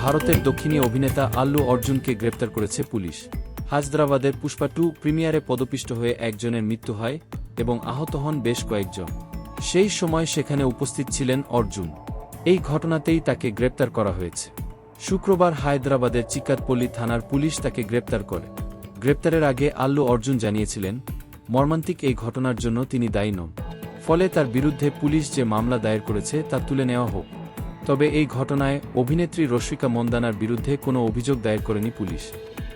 ভারতের দক্ষিণী অভিনেতা আল্লু অর্জুনকে গ্রেপ্তার করেছে পুলিশ। হায়দ্রাবাদের পুষ্পা টু প্রিমিয়ারে পদপিষ্ট হয়ে একজনের মৃত্যু হয় এবং আহত হন বেশ কয়েকজন। সেই সময় সেখানে উপস্থিত ছিলেন অর্জুন। এই ঘটনাতেই তাকে গ্রেপ্তার করা হয়েছে। শুক্রবার হায়দ্রাবাদের চিকাতপল্লী থানার পুলিশ তাকে গ্রেপ্তার করে। গ্রেপ্তারের আগে আল্লু অর্জুন জানিয়েছিলেন, মর্মান্তিক এই ঘটনার জন্য তিনি দায়ী নন। ফলে তার বিরুদ্ধে পুলিশ যে মামলা দায়ের করেছে তা তুলে নেওয়া হোক। তবে এই ঘটনায় অভিনেত্রী রশ্মিকা মন্দানার বিরুদ্ধে কোনো অভিযোগ দায়ের করেনি পুলিশ।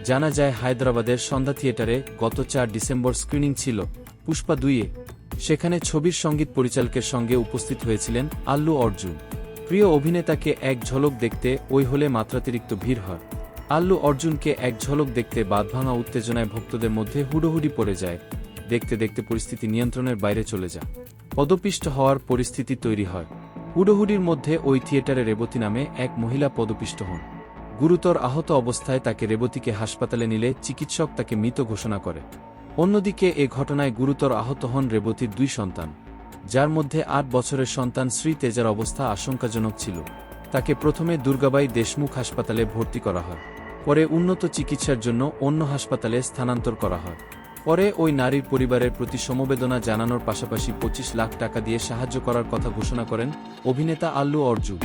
জানা যায়, হায়দ্রাবাদের সন্ধ্যা থিয়েটারে গত চার ডিসেম্বর স্ক্রিনিং ছিল পুষ্পা দুইয়ে। সেখানে ছবির সংগীত পরিচালকের সঙ্গে উপস্থিত হয়েছিলেন আল্লু অর্জুন। প্রিয় অভিনেতাকে এক ঝলক দেখতে ওই হলে মাত্রাতিরিক্ত ভিড় হয়। আল্লু অর্জুনকে এক ঝলক দেখতে বাঁধভাঙা উত্তেজনায় ভক্তদের মধ্যে হুডোহুডি পড়ে যায়। দেখতে দেখতে পরিস্থিতি নিয়ন্ত্রণের বাইরে চলে যায়। পদপিষ্ট হওয়ার পরিস্থিতি তৈরি হয়। হুডোহুডির মধ্যে ওই থিয়েটারে রেবতী নামে এক মহিলা পদপিষ্ট হন। গুরুতর আহত অবস্থায় তাকে রেবতীকে হাসপাতালে নিলে চিকিৎসক তাকে মৃত ঘোষণা করে। অন্যদিকে এ ঘটনায় গুরুতর আহত হন রেবতীর দুই সন্তান, যার মধ্যে আট বছরের সন্তান শ্রী তেজার অবস্থা আশঙ্কাজনক ছিল। তাকে প্রথমে দুর্গাবাই দেশমুখ হাসপাতালে ভর্তি করা হয়, পরে উন্নত চিকিৎসার জন্য অন্য হাসপাতালে স্থানান্তর করা হয়। পরে ওই নারীর পরিবারের প্রতি সমবেদনা জানানোর পাশাপাশি পঁচিশ লাখ টাকা দিয়ে সাহায্য করার কথা ঘোষণা করেন অভিনেতা আল্লু অর্জুন।